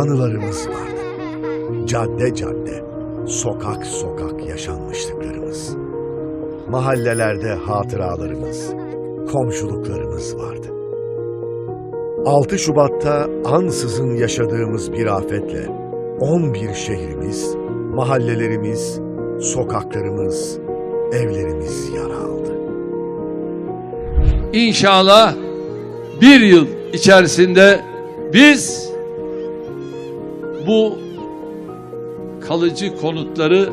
anılarımız vardı. Cadde cadde, sokak sokak yaşanmışlıklarımız. Mahallelerde hatıralarımız, komşuluklarımız vardı. 6 Şubat'ta ansızın yaşadığımız bir afetle 11 şehrimiz, mahallelerimiz, sokaklarımız, evlerimiz yara aldı. İnşallah bir yıl içerisinde biz bu kalıcı konutları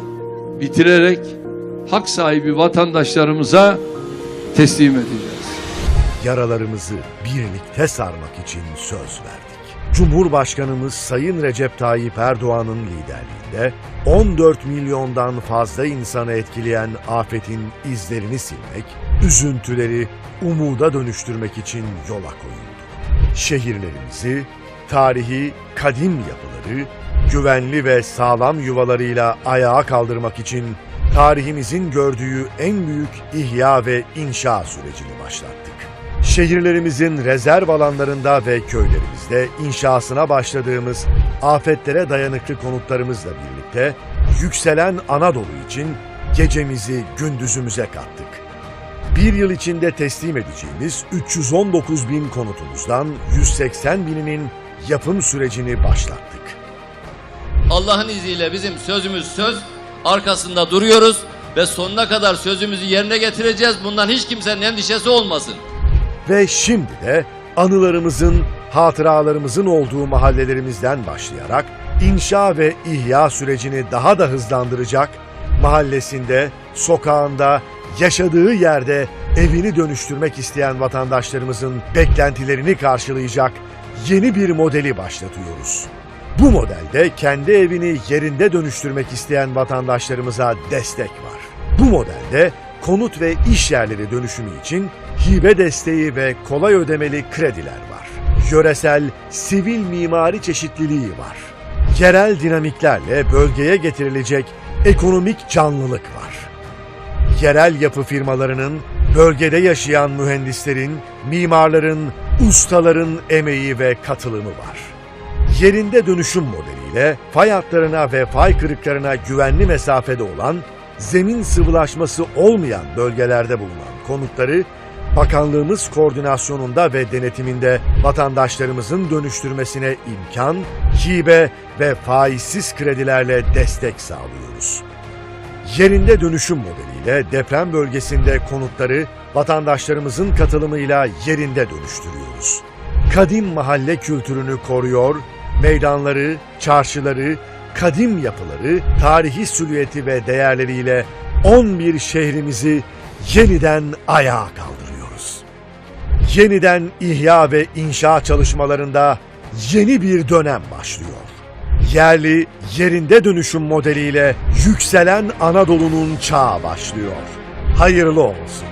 bitirerek hak sahibi vatandaşlarımıza teslim edeceğiz. Yaralarımızı birlikte sarmak için söz verdik. Cumhurbaşkanımız Sayın Recep Tayyip Erdoğan'ın liderliğinde 14 milyondan fazla insanı etkileyen afetin izlerini silmek, üzüntüleri umuda dönüştürmek için yola koyuldu. Şehirlerimizi, tarihi kadim yapıları, güvenli ve sağlam yuvalarıyla ayağa kaldırmak için tarihimizin gördüğü en büyük ihya ve inşa sürecini başlattık. Şehirlerimizin rezerv alanlarında ve köylerimizde inşasına başladığımız afetlere dayanıklı konutlarımızla birlikte yükselen Anadolu için gecemizi gündüzümüze kattık. Bir yıl içinde teslim edeceğimiz 319 bin konutumuzdan 180 bininin yapım sürecini başlattık. Allah'ın izniyle bizim sözümüz söz, arkasında duruyoruz ve sonuna kadar sözümüzü yerine getireceğiz. Bundan hiç kimsenin endişesi olmasın. Ve şimdi de anılarımızın, hatıralarımızın olduğu mahallelerimizden başlayarak inşa ve ihya sürecini daha da hızlandıracak, mahallesinde, sokağında, yaşadığı yerde evini dönüştürmek isteyen vatandaşlarımızın beklentilerini karşılayacak yeni bir modeli başlatıyoruz. Bu modelde kendi evini yerinde dönüştürmek isteyen vatandaşlarımıza destek var. Bu modelde konut ve iş yerleri dönüşümü için hibe desteği ve kolay ödemeli krediler var. Yöresel sivil mimari çeşitliliği var. Yerel dinamiklerle bölgeye getirilecek ekonomik canlılık var. Yerel yapı firmalarının, bölgede yaşayan mühendislerin, mimarların, ustaların emeği ve katılımı var. Yerinde dönüşüm modeliyle fay hatlarına ve fay kırıklarına güvenli mesafede olan, zemin sıvılaşması olmayan bölgelerde bulunan konutları Bakanlığımız koordinasyonunda ve denetiminde vatandaşlarımızın dönüştürmesine imkan, hibe ve faizsiz kredilerle destek sağlıyoruz. Yerinde dönüşüm modeliyle deprem bölgesinde konutları vatandaşlarımızın katılımıyla yerinde dönüştürüyoruz. Kadim mahalle kültürünü koruyor, meydanları, çarşıları, kadim yapıları, tarihi süliyeti ve değerleriyle 11 şehrimizi yeniden ayağa kaldırıyoruz. Yeniden ihya ve inşa çalışmalarında yeni bir dönem başlıyor. Yerli, yerinde dönüşüm modeliyle yükselen Anadolu'nun çağı başlıyor. Hayırlı olsun.